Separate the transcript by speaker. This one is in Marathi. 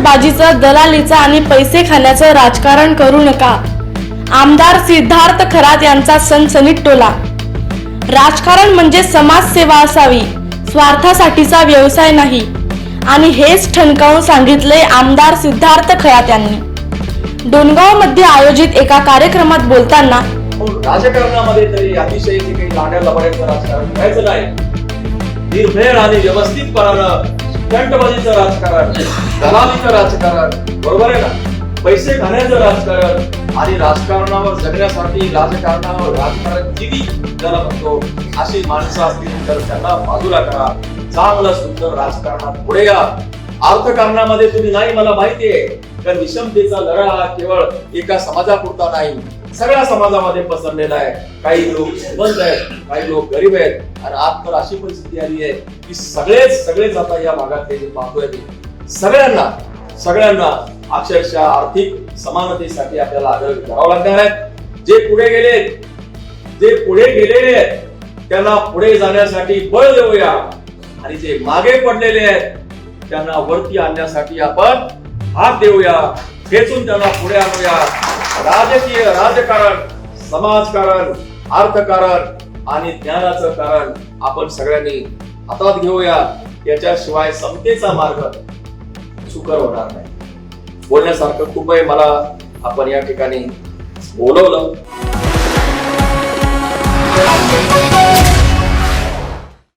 Speaker 1: नोटबाजीचं दलालीचं आणि पैसे खाण्याचं राजकारण करू नका. आमदार सिद्धार्थ खरात यांचा सनसनीत टोला. राजकारण म्हणजे समाजसेवा असावी स्वार्थासाठीचा व्यवसाय नाही. आणि हेच ठणकावून सांगितले आमदार सिद्धार्थ खरात यांनी. डोणगावमध्ये आयोजित एका कार्यक्रमात बोलताना
Speaker 2: राजकारणामध्ये तरी अतिशय काही लाड्या लबाड्याचं राजकारण करायचं नाही. आणि व्यवस्थितपणानं घंटबाजीचं राजकारण दलालीचं राजकारण बरोबर आहे ना पैसे खाण्याचं राजकारण आणि राजकारणावर जगण्यासाठी राजकारणावर राजकारण जीवी ज्याला म्हणतो अशी माणसं असतील तर त्यांना बाजूला करा. चांगलं सुंदर राजकारणात पुढे या. अर्थकारणामध्ये तुम्ही नाही मला माहितीये तर विषमतेचा लढा हा केवळ एका समाजापुरता नाही. सगळ्या समाजामध्ये पसरलेला आहे. काही लोक श्रीमंत आहेत काही लोक गरीब आहेत. आणि आज तर अशी परिस्थिती आली आहे की सगळेच सगळेच आता या भागातले जे पाहतोय सगळ्यांना सगळ्यांना अक्षरशः आर्थिक समानतेसाठी आपल्याला आग्रह करावा लागणार आहे. जे पुढे गेले जे पुढे गेलेले आहेत त्यांना पुढे जाण्यासाठी बळ देऊया. आणि जे मागे पडलेले आहेत त्यांना वरती आणण्यासाठी आपण हात देऊया. खेचून त्यांना पुढे आणूया. राजकीय राजकारण समाजकारण अर्थकारण आणि ज्ञानाचं कारण आपण सगळ्यांनी हातात घेऊया. याच्याशिवाय समतेचा मार्ग सुकर होणार नाही. बोलण्यासारखं खूप आहे मला आपण या ठिकाणी बोलवलं.